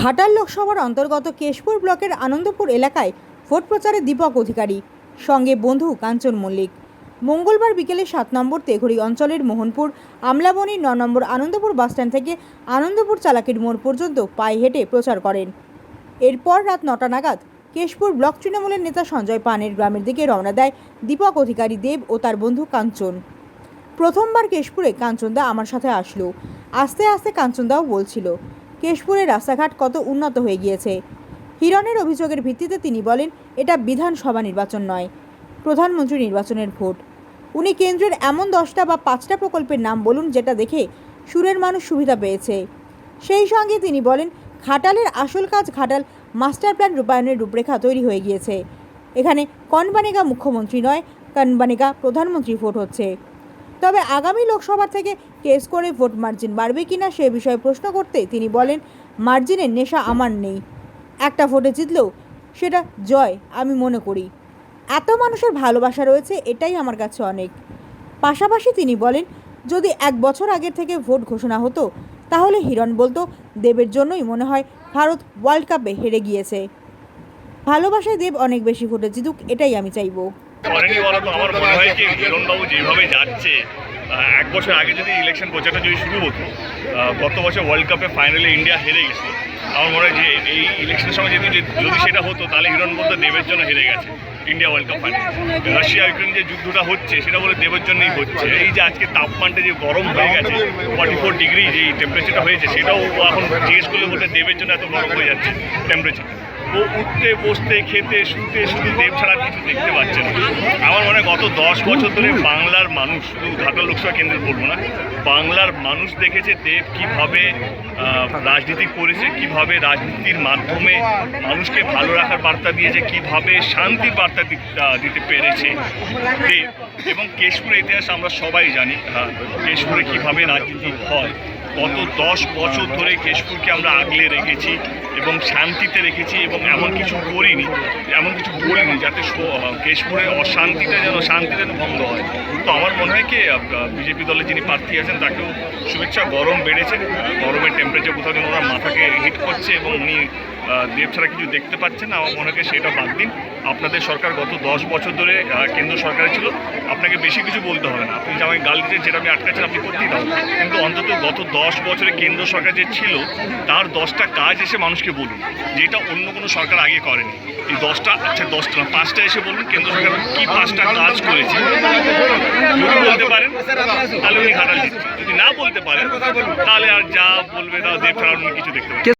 ঘাটাল লোকসভার অন্তর্গত কেশপুর ব্লকের আনন্দপুর এলাকায় ভোট প্রচারে দীপক অধিকারী, সঙ্গে বন্ধু কাঞ্চন মল্লিক। মঙ্গলবার বিকেলে সাত নম্বর তেঘড়ি অঞ্চলের মোহনপুর আমলাবনির ন নম্বর আনন্দপুর বাসস্ট্যান্ড থেকে আনন্দপুর চালাকির মোড় পর্যন্ত পায়ে হেঁটে প্রচার করেন। এরপর রাত নটা নাগাদ কেশপুর ব্লক তৃণমূলের নেতা সঞ্জয় পানের গ্রামের দিকে রওনা দেয় দীপক অধিকারী দেব ও তার বন্ধু কাঞ্চন। প্রথমবার কেশপুরে কাঞ্চনদা আমার সাথে আসলো। আস্তে আস্তে কাঞ্চনদাও বলছিল কেশপুরের রাস্তাঘাট কত উন্নত হয়ে গিয়েছে? হিরণের অভিযোগের ভিত্তিতে তিনি বলেন, এটা বিধানসভা নির্বাচন নয়, প্রধানমন্ত্রী নির্বাচনের ভোট। উনি কেন্দ্রের এমন দশটা বা পাঁচটা প্রকল্পের নাম বলুন যেটা দেখে সুরের মানুষ সুবিধা পেয়েছে। সেই সঙ্গে তিনি বলেন, ঘাটালের আসল কাজ ঘাটাল মাস্টার প্ল্যান রূপায়ণের রূপরেখা তৈরি হয়ে গিয়েছে। এখানে কনবানেগা মুখ্যমন্ত্রী নয়, কনবানেগা প্রধানমন্ত্রী ভোট হচ্ছে। তবে আগামী লোকসভা থেকে কেস করে ভোট মার্জিন বাড়বে কিনা সে বিষয়ে প্রশ্ন করতে তিনি বলেন, মার্জিনের নেশা আমার নেই। একটা ভোটে জিতলেও সেটা জয়, আমি মনে করি। এত মানুষের ভালোবাসা রয়েছে, এটাই আমার কাছে অনেক। পাশাপাশি তিনি বলেন, যদি এক বছর আগের থেকে ভোট ঘোষণা হতো, তাহলে হিরণ বলতো, দেবের জন্যই মনে হয় ভারত ওয়ার্ল্ড কাপে হেরে গিয়েছে। ভালোবাসায় দেব অনেক বেশি ভোটে জিতুক, এটাই আমি চাইব। আমার মনে হয় কি, হিরণবাবু যেভাবে যাচ্ছে এক বছর আগে যদি ইলেকশন প্রচারটা যদি শুরু হতো গত বছর ওয়ার্ল্ড কাপে ফাইনালে ইন্ডিয়া হেরে গেছে আমার মনে হয় যে এই ইলেকশনের সময় যদি যদি সেটা হতো, তাহলে হিরণ বলতো দেবের জন্য হেরে গেছে India World Cup final Russia Ukraine যে যুদ্ধটা হচ্ছে, সেটা বলে দেবের জন্যই হচ্ছে। এই যে আজকে তাপমানটা যে গরম হয়ে গেছে ফর্টি ফোর ডিগ্রি যে টেম্পারেচারটা হয়েছে, সেটাও এখন জিজ্ঞেস করলে বলতে দেবের জন্য এত গরম হয়ে যাচ্ছে টেম্পারেচার ও উঠতে বসতে খেতে শুতে শুধু দেব ছাড়া কিছু দেখতে পাচ্ছে না। আমার মনে গত দশ বছর ধরে বাংলার মানুষ শুধু ঘাটাল লোকসভা কেন্দ্রে বলব না বাংলার মানুষ দেখেছে দেব কীভাবে রাজনীতি করেছে কীভাবে রাজনীতির মাধ্যমে মানুষকে ভালো রাখার বার্তা দিয়েছে কীভাবে শান্তির বার্তা দিতে পেরেছে দেব। এবং কেশপুরের ইতিহাস আমরা সবাই জানি হ্যাঁ, কেশপুরে কীভাবে রাজনীতি হয়। গত দশ বছর ধরে কেশপুরকে আমরা আগলে রেখেছি এবং শান্তিতে রেখেছি এবং এমন কিছু করিনি, এমন কিছু বলিনি যাতে কেশপুরের অশান্তিটা যেন শান্তি যেন ভঙ্গ হয়। তো আমার মনে হয় কি বিজেপি দলের যিনি প্রার্থী আছেন, তাকেও শুভেচ্ছা, গরম বেড়েছে। গরমের টেম্পারেচার কোথাও যেন ওনার মাথাকে হিট করছে এবং উনি দেব ছাড়া কিছু দেখতে পাচ্ছেন আমার মনে হয় সেটা বাদ দিন। আপনাদের সরকার গত দশ বছর ধরে কেন্দ্র সরকারে ছিল। আপনাকে বেশি কিছু বলতে হবে না। আপনি যে আমাকে গাল দিতে যেটা আমি আটকাচ্ছেন আপনি করতেই দাও কিন্তু অন্তত গত দশ বছরে কেন্দ্র সরকার যে ছিল, তার দশটা কাজ এসে মানুষকে বলুন, যেটা অন্য কোনো সরকার আগে করেনি। এই দশটা আচ্ছা দশটা না, পাঁচটা এসে বলুন, কেন্দ্র সরকার কি পাঁচটা কাজ করেছে। যদি বলতে পারেন, তাহলে উনি ঘাটাল যদি না বলতে পারেন, তাহলে আর যা বলবে তা দেব ছাড়া অন্য কিছু দেখতে